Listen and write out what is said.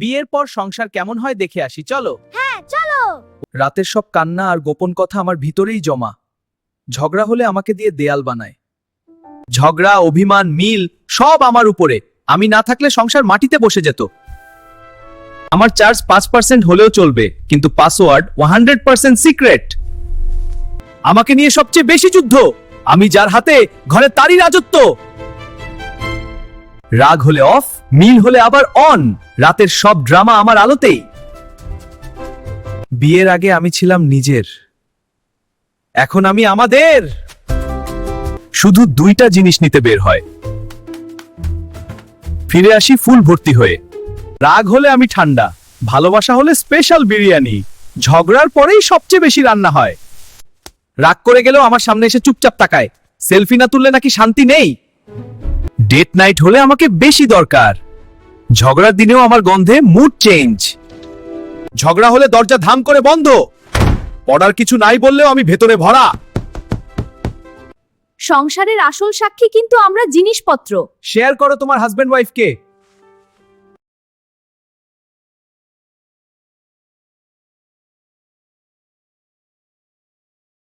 বিয়ের পর সংসার কেমন হয় দেখে আসি চলো। হ্যাঁ চলো। রাতের সব কান্না আর গোপন কথা আমার ভিতরেই জমা। ঝগড়া হলে আমাকে দিয়ে দেয়াল বানায়। ঝগড়া অভিমান মিল সব আমার উপরে। আমি না থাকলে সংসার মাটিতে বসে যেত। আমার চার্জ পাঁচ পার্সেন্ট হলেও চলবে কিন্তু পাসওয়ার্ড হান্ড্রেড পার্সেন্ট সিক্রেট। আমাকে নিয়ে সবচেয়ে বেশি যুদ্ধ। আমি যার হাতে ঘরে তারই রাজত্ব। রাগ হলে অফ মিল হলে আবার অন রাতের সব ড্রামা আমার আলোতেই। বিয়ের আগে আমি ছিলাম নিজের। এখন আমি আমাদের। শুধু দুইটা জিনিস নিতে বের হয়। ফিরে আসি ফুল ভর্তি হয়ে। রাগ হলে আমি ঠান্ডা, ভালোবাসা হলে স্পেশাল বিরিয়ানি। ঝগড়ার পরেই সবচেয়ে বেশি রান্না হয়। রাগ করে গেলেও আমার সামনে এসে চুপচাপ তাকায়। সেলফি না তুললে নাকি শান্তি নেই। ডেট নাইট হলে আমাকে বেশি দরকার। ঝগড়ার দিনেও আমার গন্ধে মুড চেঞ্জ ঝগড়া হলে দরজা ধাম করে বন্ধ। পড়ার কিছু নাই বললেও আমি ভেতরে ভরা। সংসারের আসল সাক্ষী কিন্তু আমরা জিনিসপত্র। শেয়ার করো তোমার হাজবেন্ড ওয়াইফকে